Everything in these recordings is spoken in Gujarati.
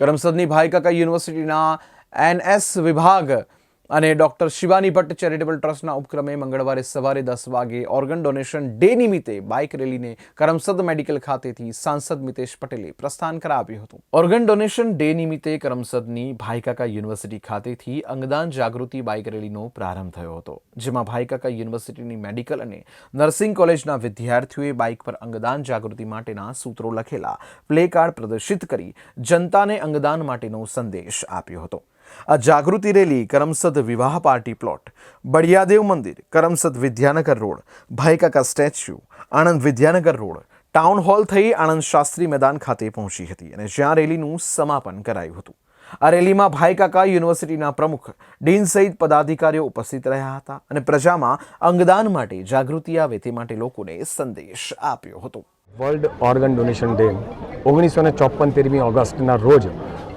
કરમસદની ભાઈકાકા યુનિવર્સિટીના એનએસ વિભાગ અને ડોક્ટર શિવાની ભટ્ટ ચેરિટેબલ ટ્રસ્ટના ઉપક્રમે મંગળવારે સવારે દસ વાગે ઓર્ગન ડોનેશન ડે નિમિત્તે બાઇક રેલીને કરમસદ મેડિકલ ખાતેથી સાંસદ મિતેશ પટેલે પ્રસ્થાન કરાવ્યું હતું. ઓર્ગન ડોનેશન ડે નિમિત્તે કરમસદની ભાઈકાકા યુનિવર્સિટી ખાતેથી અંગદાન જાગૃતિ બાઇક રેલીનો પ્રારંભ થયો હતો, જેમાં ભાઈકાકા યુનિવર્સિટીની મેડિકલ અને નર્સિંગ કોલેજના વિદ્યાર્થીઓએ બાઇક પર અંગદાન જાગૃતિ માટેના સૂત્રો લખેલા પ્લે કાર્ડ પ્રદર્શિત કરી જનતાને અંગદાન માટેનો સંદેશ આપ્યો હતો. આ જાગૃતિ રેલી કરમસદ વિવાહ પાર્ટી પ્લોટ, બળિયાદેવ મંદિર, Karamsad Vidyanagar road Bhaikaka statue, Anand Vidyanagar road, town hall થઈ આણંદ શાસ્ત્રી મેદાન ખાતે પહોંચી હતી અને જ્યાં રેલીનું સમાપન કરાયું હતું. આ રેલીમાં ભાઈકાકા યુનિવર્સિટીના પ્રમુખ, ડીન સહિત પદાધિકારીઓ ઉપસ્થિત રહ્યા હતા અને પ્રજામાં અંગદાન માટે જાગૃતિ આવે તે માટે લોકોને સંદેશ આપ્યો હતો. વર્લ્ડ ઓર્ગન ડોનેશન ડે ઓગણીસો ચોપન તેરમી ઓગસ્ટના રોજ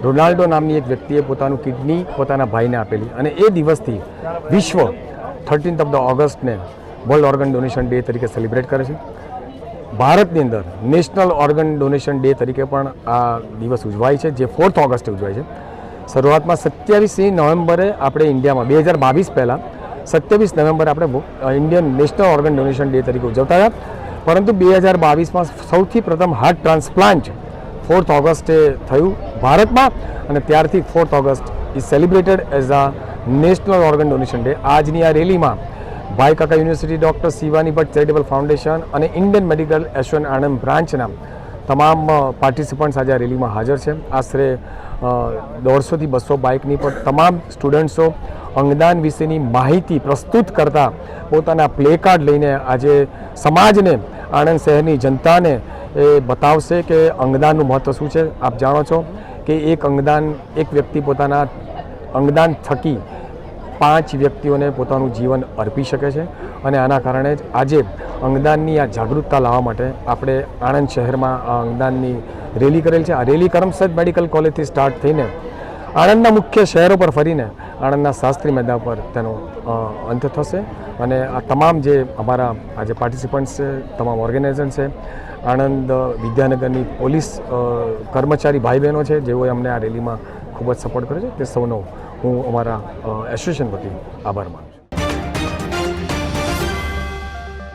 રોનાલ્ડો નામની એક વ્યક્તિએ પોતાનું કિડની પોતાના ભાઈને આપેલી અને એ દિવસથી વિશ્વ થર્ટીન્થ ઓફ ધ ઓગસ્ટને વર્લ્ડ ઓર્ગન ડોનેશન ડે તરીકે સેલિબ્રેટ કરે છે. ભારતની અંદર નેશનલ ઓર્ગન ડોનેશન ડે તરીકે પણ આ દિવસ ઉજવાય છે, જે ફોર્થ ઓગસ્ટે ઉજવાય છે. શરૂઆતમાં સત્યાવીસમી નવેમ્બરે આપણે ઇન્ડિયામાં, બે હજાર બાવીસ પહેલાં સત્યાવીસ નવેમ્બરે આપણે Indian national organ donation day તરીકે ઉજવતા હતા. પરંતુ બે હજાર બાવીસમાં સૌથી પ્રથમ હાર્ટ ટ્રાન્સપ્લાન્ટ ફોર્થ ઓગસ્ટે થયું. ભારતમાં અને ત્યારથી fourth August is celebrated as a national organ donation day આજની આ રેલીમાં Bhaikaka university doctor Shivani Bhatt charitable foundation અને ઇન્ડિયન મેડિકલ એસોસિએશન આણંદ બ્રાન્ચના તમામ પાર્ટિસિપન્ટ્સ આજે આ રેલીમાં હાજર છે. આશરે દોઢસોથી બસો બાઇકની પણ તમામ સ્ટુડન્ટ્સો અંગદાન વિશેની માહિતી પ્રસ્તુત કરતા પોતાના પ્લે કાર્ડ લઈને આજે સમાજને, આણંદ શહેરની જનતાને એ બતાવશે કે અંગદાનનું મહત્ત્વ શું છે. આપ જાણો છો કે એક અંગદાન, એક વ્યક્તિ પોતાના અંગદાન થકી પાંચ વ્યક્તિઓને પોતાનું જીવન અર્પી શકે છે. અને આના કારણે જ આજે અંગદાનની આ જાગૃતતા લાવવા માટે આપણે આણંદ શહેરમાં આ અંગદાનની રેલી કરેલ છે. આ રેલી કરમસદ મેડિકલ કોલેજથી સ્ટાર્ટ થઈને આણંદના મુખ્ય શહેરો પર ફરીને આણંદના શાસ્ત્રી મેદાન પર તેનો અંત થશે. અને આ તમામ જે અમારા આજે પાર્ટિસિપન્ટ્સ છે, તમામ ઓર્ગેનાઇઝન છે, આણંદ વિદ્યાનગરની પોલીસ કર્મચારી ભાઈ બહેનો છે, જેઓએ અમને આ રેલીમાં ખૂબ જ સપોર્ટ કર્યો છે, તે સૌનો હું અમારા એસોસિએશન વતી આભાર માનું